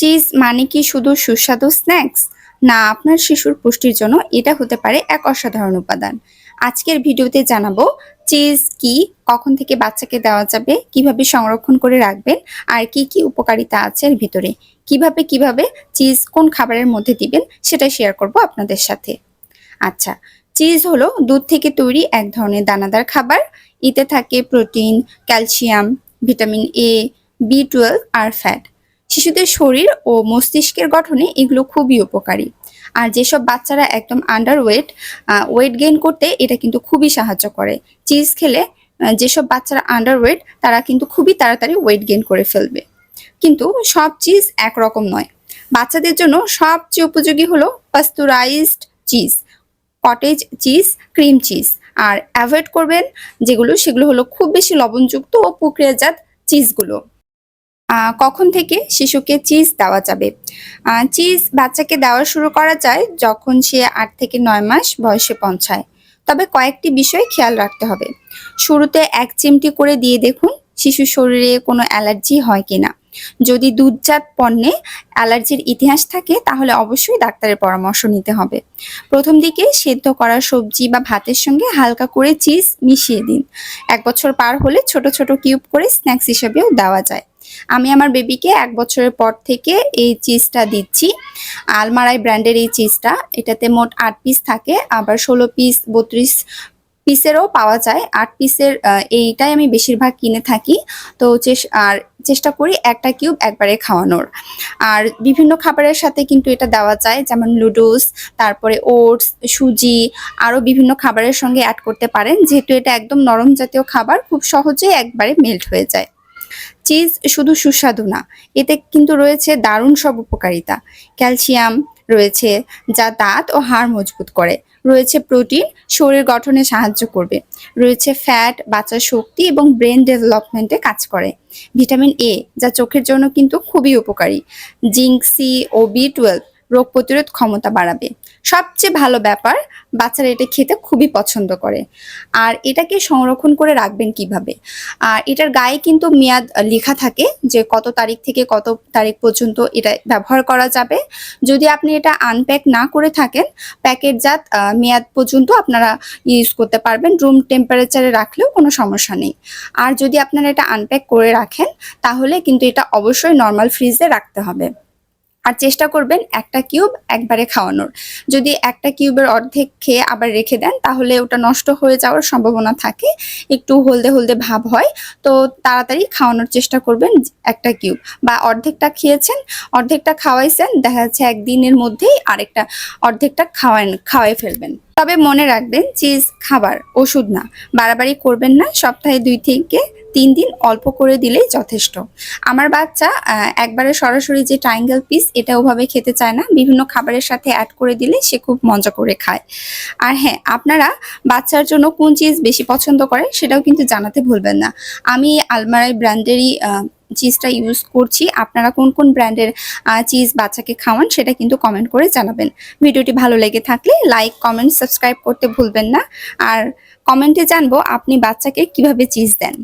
Cheese মানে কি শুধু সুস্বাদু স্ন্যাক্স না, আপনার শিশুর পুষ্টির জন্য এটা হতে পারে এক অসাধারণ উপাদান। আজকের ভিডিওতে জানাব চিজ কি, কখন থেকে বাচ্চাকে দেওয়া যাবে, কীভাবে সংরক্ষণ করে রাখবেন, আর কি কি উপকারিতা আছে এর ভিতরে। কীভাবে কীভাবে চিজ কোন খাবারের মধ্যে দিবেন, সেটা শেয়ার করব আপনাদের সাথে। আচ্ছা চিজ হলো দুধ থেকে তৈরি এক ধরনের দানাদার খাবার। এতে থাকে protein calcium vitamin A B twelve R fat শিশুদের শরীর ও মস্তিষ্কের গঠনে এগুলো খুবই উপকারী। আর যেসব বাচ্চারা একদম আন্ডার ওয়েট ওয়েট গেইন করতে, এটা কিন্তু খুবই সাহায্য করে। চিজ খেলে যেসব বাচ্চারা আন্ডার ওয়েট তারা কিন্তু খুবই তাড়াতাড়ি ওয়েট গেইন করে ফেলবে। কিন্তু সব চিজ একরকম নয়। বাচ্চাদের জন্য সবচেয়ে উপযোগী হলো pasteurized cheese cottage cheese cream cheese আর অ্যাভয়েড করবেন যেগুলো, সেগুলো হলো খুব বেশি লবণযুক্ত ও প্রক্রিয়াজাত চিজগুলো কখন থেকে শিশুকে চিজ দেওয়া যাবে? চিজ বাচ্চাকে দেওয়া শুরু করা যায় যখন সে আট থেকে নয় মাস বয়সে পৌঁছায়। তবে কয়েকটি বিষয় খেয়াল রাখতে হবে। শুরুতে এক চিমটি করে দিয়ে দেখুন শিশুর শরীরে কোনো অ্যালার্জি হয় কিনা। যদি দুধজাত পণ্যে অ্যালার্জির ইতিহাস থাকে তাহলে অবশ্যই ডাক্তারের পরামর্শ নিতে হবে। প্রথম দিকে সেদ্ধ করা সবজি বা ভাতের সঙ্গে হালকা করে চিজ মিশিয়ে দিন। এক বছর পার হলে ছোট ছোট কিউব করে স্ন্যাক্স হিসেবেও দেওয়া যায়। আমি আমার বেবিকে এক বছরের পর থেকে এই চিজটা দিচ্ছি। আলমারাই ব্র্যান্ডের এই চিজটা এটাতে মোট আট পিস থাকে। আবার ষোলো পিস বত্রিশ পিসেরও পাওয়া যায়। আট পিসের এইটাই আমি বেশিরভাগ কিনে থাকি। তো আর চেষ্টা করি একটা কিউব একবারে খাওয়ানোর। আর বিভিন্ন খাবারের সাথে কিন্তু এটা দেওয়া যায়, যেমন লুডুস তারপরে ওটস সুজি, আরও বিভিন্ন খাবারের সঙ্গে অ্যাড করতে পারেন। যেহেতু এটা একদম নরম জাতীয় খাবার, খুব সহজেই একবারে মেল্ট হয়ে যায়। চিজ শুধু সুস্বাদু না, এতে কিন্তু রয়েছে দারুণ সব উপকারিতা। ক্যালসিয়াম রয়েছে, যা দাঁত ও হাড় মজবুত করে। রয়েছে প্রোটিন শরীর গঠনে সাহায্য করবে। রয়েছে ফ্যাট বাচ্চার শক্তি এবং ব্রেন ডেভেলপমেন্টে কাজ করে। ভিটামিন এ যা চোখের জন্য কিন্তু খুবই উপকারী। জিঙ্ক সি ও বি টুয়েলভ রোগ প্রতিরোধ ক্ষমতা বাড়াবে। সবচেয়ে ভালো ব্যাপার, বাচ্চারা এটা খেতে খুবই পছন্দ করে। আর এটাকে সংরক্ষণ করে রাখবেন কীভাবে? আর এটার গায়ে কিন্তু মেয়াদ লেখা থাকে যে কত তারিখ থেকে কত তারিখ পর্যন্ত এটা ব্যবহার করা যাবে। যদি আপনি এটা আনপ্যাক না করে থাকেন প্যাকেটজাত মেয়াদ পর্যন্ত আপনারা ইউজ করতে পারবেন। রুম টেম্পারেচারে রাখলেও কোনো সমস্যা নেই। আর যদি আপনারা এটা আনপ্যাক করে রাখেন, তাহলে কিন্তু এটা অবশ্যই নর্মাল ফ্রিজে রাখতে হবে। আর চেষ্টা করবেন একটা কিউব একবারে খাওয়ানোর। যদি একটা কিউবের অর্ধেক খেয়ে আবার রেখে দেন, তাহলে ওটা নষ্ট হয়ে যাওয়ার সম্ভাবনা থাকে। একটু হলদে হলদে ভাব হয়, তো তাড়াতাড়ি খাওয়ানোর চেষ্টা করবেন একটা কিউব। বা অর্ধেকটা খেয়েছেন, অর্ধেকটা খাওয়াইছেন, দেখা যাচ্ছে একদিনের মধ্যেই আরেকটা অর্ধেকটা খাওয়ান, খাওয়াই ফেলবেন। তবে মনে রাখবেন চিজ খাবার ওষুধ না। বাড়াবাড়ি করবেন না, সপ্তাহে দুই থেকে তিন দিন অল্প করে দিলেই যথেষ্ট। আমার বাচ্চা একবারে সরাসরি যে ট্রায়াঙ্গেল পিস এটা ওভাবে খেতে চায় না। বিভিন্ন খাবারের সাথে অ্যাড করে দিলে সে খুব মজা করে খায়। আর হ্যাঁ আপনারা বাচ্চার জন্য কোন চিজ বেশি পছন্দ করে সেটাও কিন্তু জানাতে ভুলবেন না। আমি আলমারাই ব্র্যান্ডেরই চিজটা ইউজ করছি। আপনারা কোন কোন ব্র্যান্ডের চিজ বাচ্চাকে খাওয়ান সেটা কিন্তু কমেন্ট করে জানাবেন। ভিডিওটি ভালো লেগে থাকলে লাইক কমেন্ট সাবস্ক্রাইব করতে ভুলবেন না। আর কমেন্টে জানব আপনি বাচ্চাকে কীভাবে চিজ দেন।